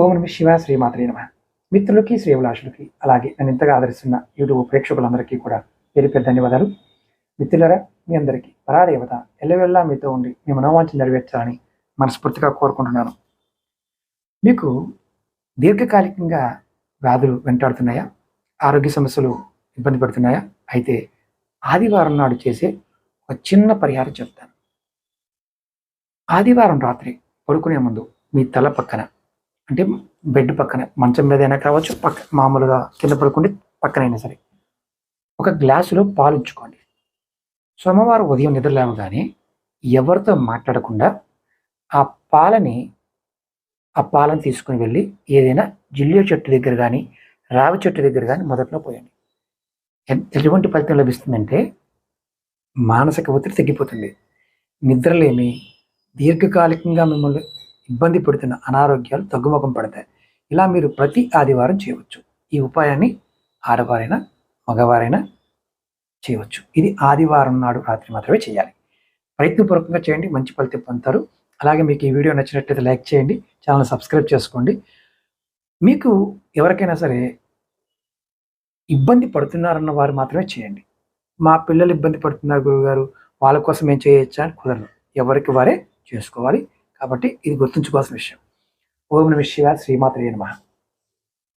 ఓం నమ శివ శ్రీమాత్రే నమ. మిత్రులకి శ్రీభిలాషులకి అలాగే నన్ను ఇంతగా ఆదరిస్తున్న యూట్యూబ్ ప్రేక్షకులందరికీ కూడా పేరు పేరు ధన్యవాదాలు. మిత్రులరా మీ అందరికీ పరాదేవత ఎల్లవెల్లా మీతో ఉండి మీ మనోవాంఛ నెరవేర్చాలని మనస్ఫూర్తిగా కోరుకుంటున్నాను. మీకు దీర్ఘకాలికంగా వ్యాధులు వెంటాడుతున్నాయా? ఆరోగ్య సమస్యలు ఇబ్బంది పడుతున్నాయా? అయితే ఆదివారం నాడు చేసే ఒక చిన్న పరిహారం చెప్తాను. ఆదివారం రాత్రి పడుకునే ముందు మీ తల పక్కన అంటే బెడ్ పక్కన మంచం మీద అయినా కావచ్చు పక్క మామూలుగా కింద పడుకుంటే పక్కనైనా సరే. ఒక గ్లాసులో పాలు ఉంచుకోండి సోమవారం ఉదయం నిద్ర లేవగానే ఎవరితో మాట్లాడకుండా ఆ పాలని ఆ పాలను తీసుకుని వెళ్ళి ఏదైనా జిల్లియో చెట్టు దగ్గర కానీ రావి చెట్టు దగ్గర కానీ మొదట్లో పోయండి. ఎటువంటి ఫలితం లభిస్తుందంటే మానసిక ఒత్తిడి తగ్గిపోతుంది. నిద్రలేమి దీర్ఘకాలికంగా మిమ్మల్ని ఇబ్బంది పెడుతున్న అనారోగ్యాలు తగ్గుముఖం పడతాయి. ఇలా మీరు ప్రతి ఆదివారం చేయవచ్చు. ఈ ఉపాయాన్ని ఆడవారైనా మగవారైనా చేయవచ్చు. ఇది ఆదివారం నాడు రాత్రి మాత్రమే చేయాలి. ప్రయత్నపూర్వకంగా చేయండి మంచి ఫలితం పొందుతారు. అలాగే మీకు ఈ వీడియో నచ్చినట్లయితే లైక్ చేయండి ఛానల్ సబ్స్క్రైబ్ చేసుకోండి. మీకు ఎవరికైనా సరే ఇబ్బంది పడుతున్నారన్న వారు మాత్రమే చేయండి. మా పిల్లలు ఇబ్బంది పడుతున్నారు గురువుగారు వాళ్ళ కోసం ఏం చేయొచ్చా అని కుదరదు. ఎవరికి వారే చేసుకోవాలి. కాబట్టి ఇది గుర్తుంచుకోవాల్సిన విషయం. ఓం నమ శివ శ్రీమాత్రే నమ.